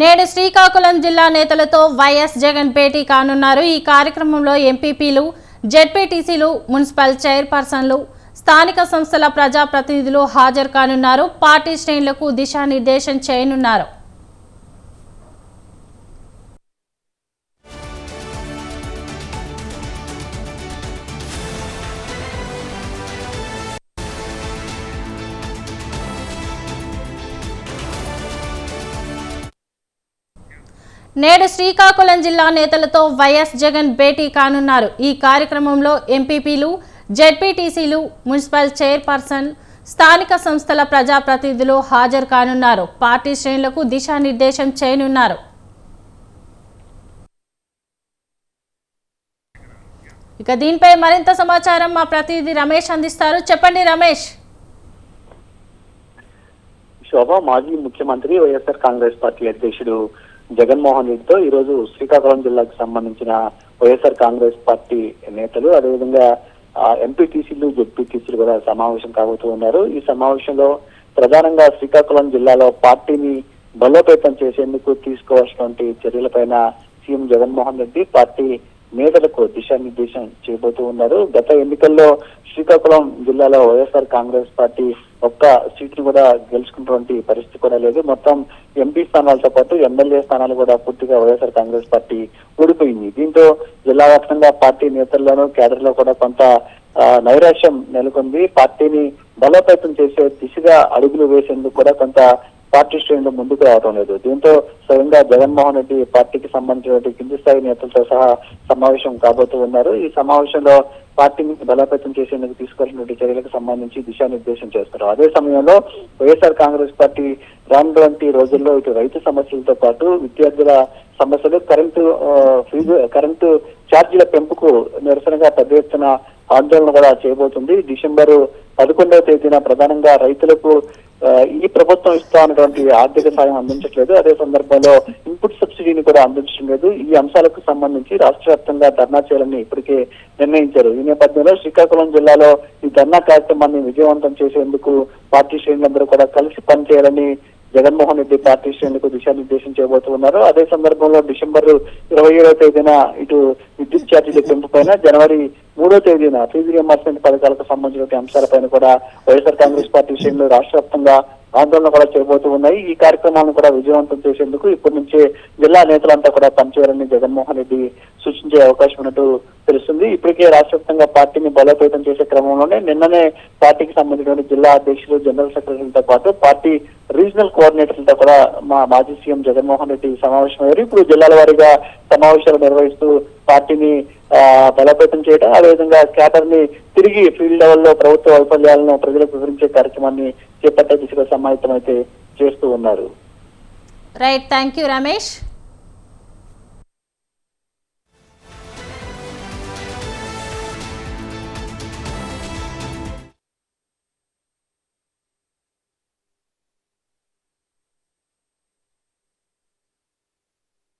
నేడు శ్రీకాకుళం జిల్లా నేతలతో వైఎస్ జగన్ భేటీ కానున్నారు. ఈ కార్యక్రమంలో ఎంపీపీలు జెడ్పీటీసీలు మున్సిపల్ చైర్పర్సన్లు స్థానిక సంస్థల ప్రజాప్రతినిధులు హాజరు కానున్నారు. పార్టీ శ్రేణులకు దిశానిర్దేశం చేయనున్నారు. నేడు శ్రీకాకుళం జిల్లా నేతలతో వైఎస్ జగన్ భేటీ కానున్నారు. ఈ కార్యక్రమంలో ఎంపీపీలు జెడ్పీటీసీలు మున్సిపల్ చైర్పర్సన్ స్థానిక సంస్థల ప్రజాప్రతినిధులు హాజరు కానున్నారు. పార్టీ శ్రేణులకు దిశానిర్దేశం చేయనున్నారు. ఇక దీనిపై మరింత సమాచారం మా ప్రతినిధి రమేష్ అందిస్తారు. చెప్పండి రమేష్. శోభ మాజీ ముఖ్యమంత్రి వైఎస్ఆర్ కాంగ్రెస్ పార్టీ అధ్యక్షుడు జగన్మోహన్ రెడ్డితో ఈ రోజు శ్రీకాకుళం జిల్లాకు సంబంధించిన వైఎస్ఆర్ కాంగ్రెస్ పార్టీ నేతలు అదేవిధంగా ఎంపీటీసీలు జెడ్పీటీసీలు కూడా సమావేశం కాబోతూ ఉన్నారు. ఈ సమావేశంలో ప్రధానంగా శ్రీకాకుళం జిల్లాలో పార్టీని బలోపేతం చేసేందుకు తీసుకోవాల్సినటువంటి చర్యలపైన సీఎం జగన్మోహన్ రెడ్డి పార్టీ నేతలకు దిశానిర్దేశం చేయబోతూ ఉన్నారు. గత ఎన్నికల్లో శ్రీకాకుళం జిల్లాలో వైఎస్ఆర్ కాంగ్రెస్ పార్టీ ఒక్క సీట్ని కూడా గెలుచుకున్నటువంటి పరిస్థితి కూడా లేదు. మొత్తం ఎంపీ స్థానాలతో పాటు ఎమ్మెల్యే స్థానాలు కూడా పూర్తిగా వైఎస్ఆర్ కాంగ్రెస్ పార్టీ ఓడిపోయింది. దీంతో జిల్లా వ్యాప్తంగా పార్టీ నేతల్లోనూ కేడర్లో కూడా కొంత నైరాశ్యం నెలకొంది. పార్టీని బలోపేతం చేసే దిశగా అడుగులు వేసేందుకు కూడా కొంత పార్టీ శ్రేణులు ముందుకు రావడం లేదు. దీంతో స్వయంగా జగన్మోహన్ రెడ్డి పార్టీకి సంబంధించిన కింది స్థాయి నేతలతో సహా సమావేశం కాబోతూ ఉన్నారు. ఈ సమావేశంలో పార్టీని బలోపేతం చేసేందుకు తీసుకోవాల్సినటువంటి చర్యలకు సంబంధించి దిశానిర్దేశం చేస్తారు అదే సమయంలో వైఎస్ఆర్ కాంగ్రెస్ పార్టీ రానుటువంటి రోజుల్లో ఇటు రైతు సమస్యలతో పాటు విద్యార్థుల సమస్యలు కరెంటు ఫీజు కరెంటు ఛార్జీల పెంపుకు నిరసనగా పెద్ద ఎత్తున ఆందోళన కూడా చేయబోతుంది. డిసెంబర్ పదకొండవ తేదీన ప్రధానంగా రైతులకు ఈ ప్రభుత్వం ఇస్తా ఉన్నటువంటి ఆర్థిక సాయం అందించట్లేదు. అదే సందర్భంలో ఇన్పుట్ సబ్సిడీని కూడా అందించడం లేదు. ఈ అంశాలకు సంబంధించి రాష్ట్ర వ్యాప్తంగా ధర్నా చేయాలని ఇప్పటికే నిర్ణయించారు. ఈ నేపథ్యంలో శ్రీకాకుళం జిల్లాలో ఈ ధర్నా కార్యక్రమాన్ని విజయవంతం చేసేందుకు పార్టీ శ్రేణులందరూ కూడా కలిసి పనిచేయాలని జగన్మోహన్ రెడ్డి పార్టీ శ్రేణులకు దిశానిర్దేశం చేయబోతూ ఉన్నారు అదే సందర్భంలో డిసెంబర్ ఇరవై ఏడవ తేదీన ఇటు విద్యుత్ ఛార్జీల పెంపు పైన జనవరి మూడో తేదీన ఫీజు రియంబర్స్మెంట్ పథకాలకు సంబంధించిన అంశాలపైన కూడా వైఎస్ఆర్ కాంగ్రెస్ పార్టీ శ్రేణులు రాష్ట్ర వ్యాప్తంగా ఆందోళన కూడా చేయబోతూ ఉన్నాయి. ఈ కార్యక్రమాలను కూడా విజయవంతం చేసేందుకు ఇప్పటి నుంచే జిల్లా నేతలంతా కూడా పనిచేయాలని జగన్మోహన్ రెడ్డి సూచించే అవకాశం ఉన్నట్టు తెలుస్తుంది. ఇప్పటికే రాష్ట్ర పార్టీని బలోపేతం చేసే క్రమంలోనే నిన్ననే పార్టీకి సంబంధించిన జిల్లా అధ్యక్షులు జనరల్ సెక్రటరీలతో పాటు పార్టీ రీజనల్ కోఆర్డినేటర్లతో కూడా మా మాజీ సీఎం జగన్మోహన్ రెడ్డి సమావేశమయ్యారు. ఇప్పుడు జిల్లాల వారీగా సమావేశాలు నిర్వహిస్తూ పార్టీని బలోపేతం చేయడం అదేవిధంగా క్యాటర్ని తిరిగి ఫీల్డ్ లెవెల్లో ప్రభుత్వ వైఫల్యాలను ప్రజలకు వివరించే కార్యక్రమాన్ని చేపట్టే దిశగా అయితే చేస్తూ ఉన్నారు. Right thank you Ramesh